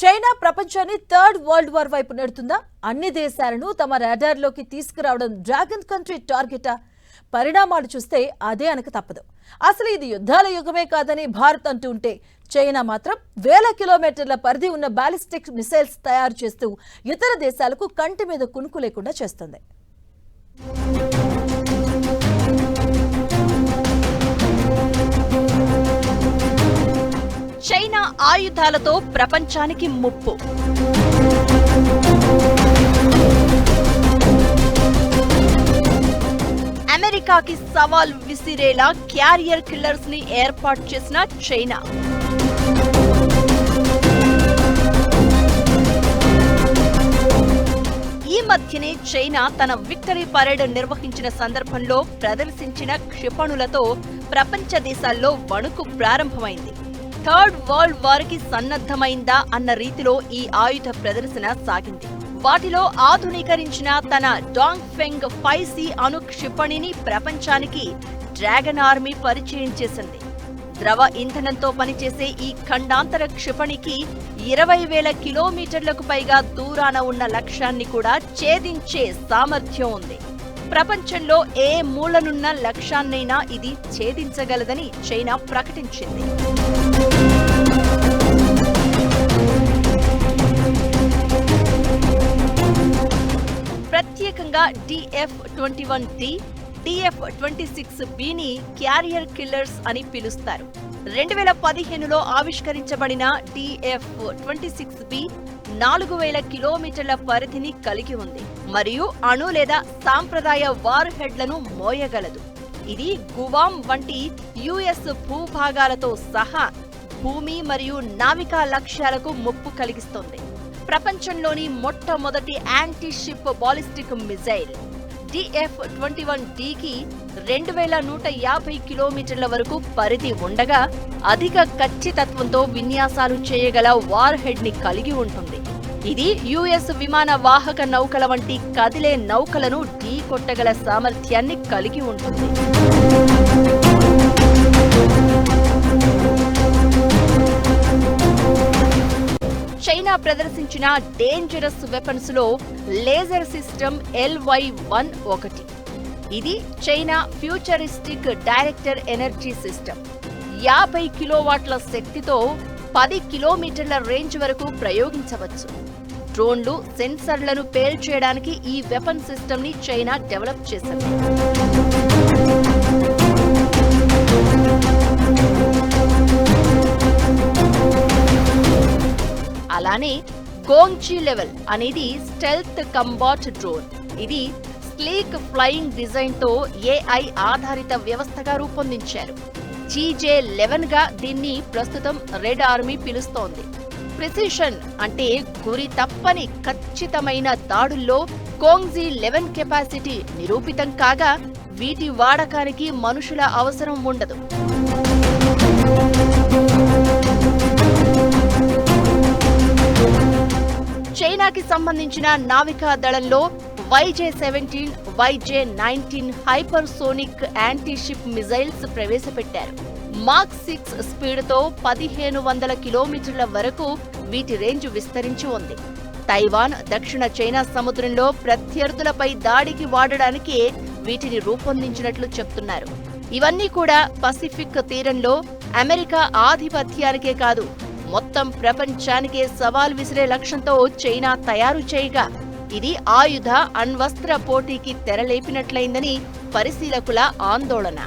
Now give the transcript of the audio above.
China ప్రపంచాన్ని third world war వైపు నెడుతుందా? అన్ని దేశాలను తమ రాడార్లోకి తీసుకురావడం డ్రాగన్ కంట్రీ టార్గెటా? పరిణామాలు చూస్తే అదే అనక తప్పదు. అసలు ఇది యుద్ధాల యుగమే కాదని భారత్ అంటూ ఉంటే చైనా మాత్రం వేల కిలోమీటర్ల పరిధి ఉన్న బాలిస్టిక్ మిసైల్స్ తయారు చేస్తూ ఇతర దేశాలకు కంటి మీద కునుకు లేకుండా చేస్తుంది. ఆయుధాలతో ప్రపంచానికి ముప్పు. అమెరికాకి సవాల్ విసిరేలా క్యారియర్ కిల్లర్స్ని ఏర్పాటు చేసిన చైనా. ఈ మధ్యనే చైనా తన విక్టరీ పరేడ్ నిర్వహించిన సందర్భంలో ప్రదర్శించిన క్షిపణులతో ప్రపంచ దేశాల్లో వణుకు ప్రారంభమైంది. థర్డ్ వరల్డ్ వార్కి సన్నద్ధమైందా అన్న రీతిలో ఈ ఆయుధ ప్రదర్శన సాగింది. వాటిలో ఆధునీకరించిన తన డాంగ్ ఫెంగ్ ఫైవ్ సి అణు క్షిపణిని ప్రపంచానికి డ్రాగన్ ఆర్మీ పరిచయం చేసింది. ద్రవ ఇంధనంతో పనిచేసే ఈ ఖండాంతర క్షిపణికి ఇరవై వేల కిలోమీటర్లకు పైగా దూరాన ఉన్న లక్ష్యాన్ని కూడా ఛేదించే సామర్థ్యం ఉంది. ప్రపంచంలో ఏ మూలనున్న లక్ష్యాన్నైనా ఇది ఛేదించగలదని చైనా ప్రకటించింది. TF DF twenty one D DF twenty six బిని carrier killers అని పిలుస్తారు. రెండు వేల పదిహేనులో ఆవిష్కరించబడిన డిఎఫ్ ట్వంటీ సిక్స్ బి నాలుగు వేల కిలోమీటర్ల పరిధిని కలిగి ఉంది. మరియు అణు లేదా సాంప్రదాయ వార్ హెడ్లను మోయగలదు. ఇది గువాం వంటి యుఎస్ భూభాగాలతో సహా భూమి మరియు నావికా లక్ష్యాలకు ముప్పు కలిగిస్తుంది. ప్రపంచంలోని మొట్టమొదటి anti ship ballistic missile. DF twenty one డికి రెండు వేల నూట యాభై కిలోమీటర్ల వరకు పరిధి ఉండగా అధిక ఖచ్చితత్వంతో విన్యాసాలు చేయగల వార్ హెడ్ని కలిగి ఉంటుంది. ఇది యుఎస్ విమాన వాహక నౌకల వంటి కదిలే నౌకలను ఢీ కొట్టగల సామర్థ్యాన్ని కలిగి ఉంటుంది. చైనా ప్రదర్శించిన డేంజరస్ వెపన్స్లో లేజర్ సిస్టమ్ ఎల్వై వన్ ఒకటి. ఇది China futuristic director energy system యాభై కిలోవాట్ల శక్తితో పది కిలోమీటర్ల రేంజ్ వరకు ప్రయోగించవచ్చు. డ్రోన్లు సెన్సర్లను పేల్చేయడానికి ఈ వెపన్ సిస్టమ్ని చైనా డెవలప్ చేసింది. గోంగ్చి లెవెల్ అనేది స్టెల్త్ కంబాట్ డ్రోన్. ఇది స్లీక్ ఫ్లయింగ్ డిజైన్తో ఏఐ ఆధారిత వ్యవస్థగా రూపొందించారు. జీజే లెవెన్గా దీన్ని ప్రస్తుతం రెడ్ ఆర్మీ పిలుస్తోంది. ప్రిసిషన్ అంటే గురి తప్పని ఖచ్చితమైన దాడుల్లో కోంగ్జీ లెవెన్ కెపాసిటీ నిరూపితం కాగా వీటి వాడకానికి మనుషుల అవసరం ఉండదు. చైనాకి సంబంధించిన నావికా దళంలో YJ seventeen YJ nineteen hypersonic anti ship missiles ప్రవేశపెట్టారు. మాక్ సిక్స్ స్పీడ్తో పదిహేను వందల కిలోమీటర్ల వరకు వీటి రేంజ్ విస్తరించి ఉంది. తైవాన్ దక్షిణ చైనా సముద్రంలో ప్రత్యర్థులపై దాడికి వాడడానికి వీటిని రూపొందించినట్లు చెప్తున్నారు. ఇవన్నీ కూడా పసిఫిక్ తీరంలో అమెరికా ఆధిపత్యానికే కాదు మొత్తం ప్రపంచానికే సవాల్ విసిరే లక్ష్యంతో చైనా తయారు చేయగా ఇది ఆయుధ అణ్వస్త్ర పోటీకి తెరలేపినట్లయిందని పరిశీలకుల ఆందోళన.